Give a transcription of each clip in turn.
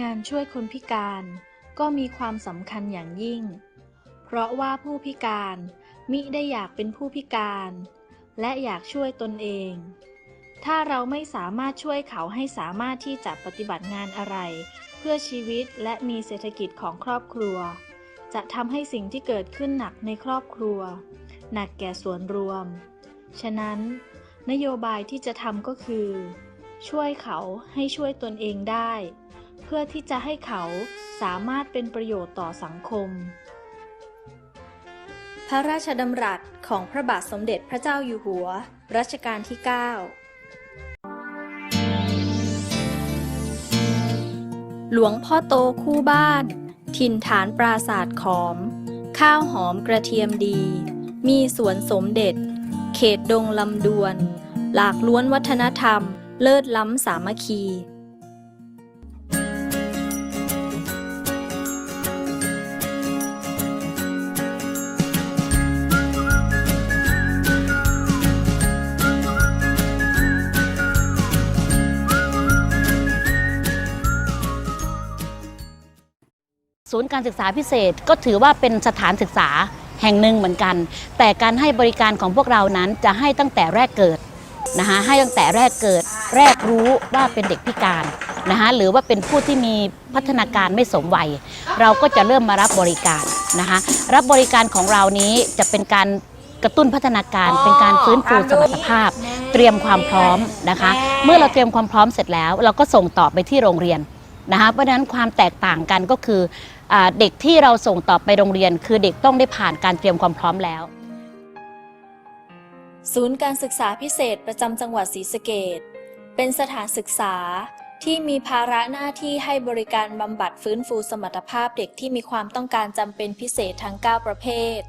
งานช่วยคนพิการก็มีความสำคัญอย่างยิ่ง เพราะว่าผู้พิการมิได้อยากเป็นผู้พิการ และอยากช่วยตนเอง ถ้าเราไม่สามารถช่วยเขาให้สามารถที่จะปฏิบัติงานอะไร เพื่อชีวิตและมีเศรษฐกิจของครอบครัว จะทำให้สิ่งที่เกิดขึ้นหนักในครอบครัว หนักแก่ส่วนรวม ฉะนั้น นโยบายที่จะทำก็คือ ช่วยเขาให้ช่วยตนเองได้ พื่อที่จะให้เขาสามารถเป็นประโยชน์ต่อสังคม พระราชดำรัสของพระบาทสมเด็จพระเจ้าอยู่หัว รัชกาลที่ 9 หลวงพ่อโตคู่บ้าน ถิ่นฐานปราศาสตร์ขอม ข้าวหอมกระเทียมดี มีสวนสมเด็จ เขตดงลำดวน หลากล้วนวัฒนธรรม เลิศล้ำสามัคคี ศูนย์การศึกษาพิเศษก็ถือว่าเป็นสถานศึกษาแห่งหนึ่งเหมือนกัน แต่การให้บริการของพวกเรานั้นจะให้ตั้งแต่แรกเกิดนะคะให้ตั้งแต่แรกเกิด แรกรู้ว่าเป็นเด็กพิการนะคะหรือว่าเป็นผู้ที่มีพัฒนาการไม่สมวัย เราก็จะเริ่มมารับบริการนะคะรับบริการของเรานี้จะเป็นการกระตุ้นพัฒนาการเป็นการฟื้นฟูสมรรถภาพ เตรียมความพร้อมนะคะ เมื่อเราเตรียมความพร้อมเสร็จแล้ว เราก็ส่งต่อไปที่โรงเรียน นะคะเพราะฉะนั้นความแตกต่างกันก็คืออเด็กที่เราส่งต่อไปโรงเรียน คือเด็กต้องได้ผ่านการเตรียมความพร้อมแล้ว ศูนย์การศึกษาพิเศษประจำจังหวัดศรีสะเกดเป็นสถานศึกษาที่มีภาระหน้าที่ให้บริการบำบัดฟื้นฟูสมรรถภาพเด็กที่มีความต้องการจำเป็นพิเศษทั้ง 9 ประเภท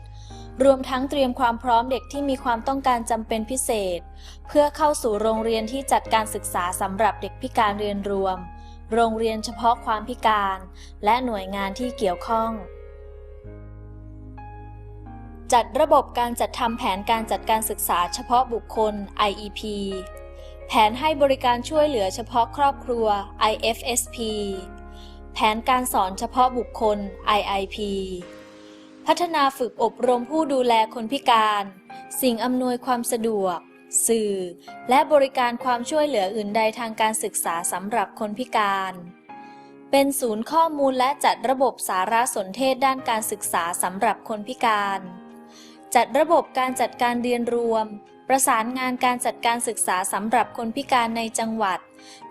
รวมทั้งเตรียมความพร้อมเด็กที่มีความต้องการจำเป็นพิเศษ เพื่อเข้าสู่โรงเรียนที่จัดการศึกษาสำหรับเด็กพิการเรียนรวม โรงเรียนเฉพาะความพิการ และหน่วยงานที่เกี่ยวข้อง จัดระบบการจัดทำแผนการจัดการศึกษาเฉพาะบุคคล IEP แผนให้บริการช่วยเหลือเฉพาะครอบครัว IFSP แผนการสอนเฉพาะบุคคล IIP พัฒนาฝึกอบรมผู้ดูแลคนพิการ สิ่งอำนวยความสะดวก สื่อ และบริการความช่วยเหลืออื่นใดทางการศึกษาสำหรับคนพิการ เป็นศูนย์ข้อมูลและจัดระบบสารสนเทศด้านการศึกษาสำหรับคนพิการ จัดระบบการจัดการเรียนรวม ประสานงานการจัดการศึกษาสำหรับคนพิการในจังหวัด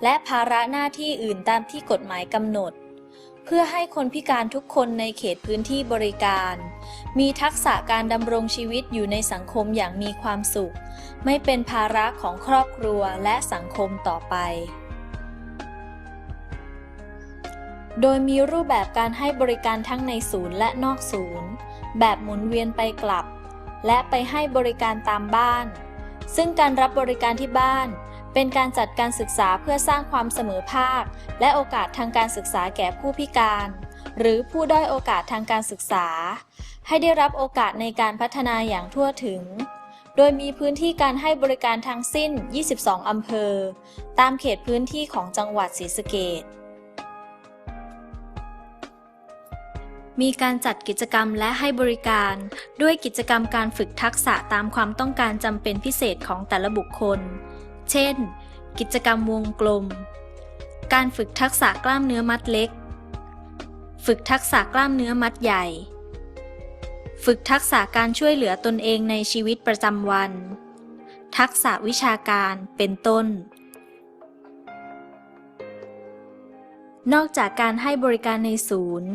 และภาระหน้าที่อื่นตามที่กฎหมายกำหนด เพื่อให้คนพิการทุกคนในเขตพื้นที่บริการ มีทักษะการดำรงชีวิตอยู่ในสังคมอย่างมีความสุข ไม่เป็นภาระของครอบครัวและสังคมต่อไป โดยมีรูปแบบการให้บริการทั้งในศูนย์และนอกศูนย์ แบบหมุนเวียนไปกลับ และไปให้บริการตามบ้าน ซึ่งการรับบริการที่บ้าน เป็นการจัดการศึกษาเพื่อสร้างความเสมอภาค และโอกาสทางการศึกษาแก่ผู้พิการ หรือผู้ด้อยโอกาสทางการศึกษา ให้ได้รับโอกาสในการพัฒนาอย่างทั่วถึง โดยมีพื้นที่การให้บริการทั้งสิ้น 22 อำเภอ ตามเขตพื้นที่ของจังหวัดศรีสะเกษมีการจัดกิจกรรมและให้บริการ ด้วยกิจกรรมการฝึกทักษะตามความต้องการจำเป็นพิเศษของแต่ละบุคคล เช่น กิจกรรมวงกลม การฝึกทักษะกล้ามเนื้อมัดเล็ก ฝึกทักษะกล้ามเนื้อมัดใหญ่ ฝึกทักษะการช่วยเหลือตนเองในชีวิตประจำวัน ทักษะวิชาการเป็นต้น นอกจากการให้บริการในศูนย์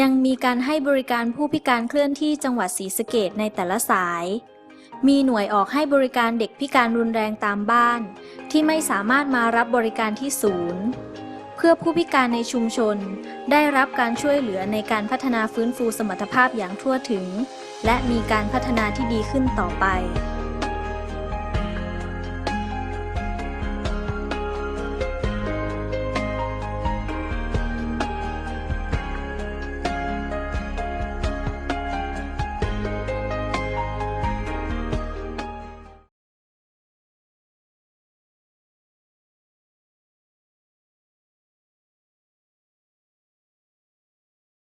ยังมีการให้บริการผู้พิการเคลื่อนที่จังหวัดศรีสะเกดในแต่ละสาย มีหน่วยออกให้บริการเด็กพิการรุนแรงตามบ้าน ที่ไม่สามารถมารับบริการที่ศูนย์ เพื่อผู้พิการในชุมชน ได้รับการช่วยเหลือในการพัฒนาฟื้นฟูสมรรถภาพอย่างทั่วถึง และมีการพัฒนาที่ดีขึ้นต่อไป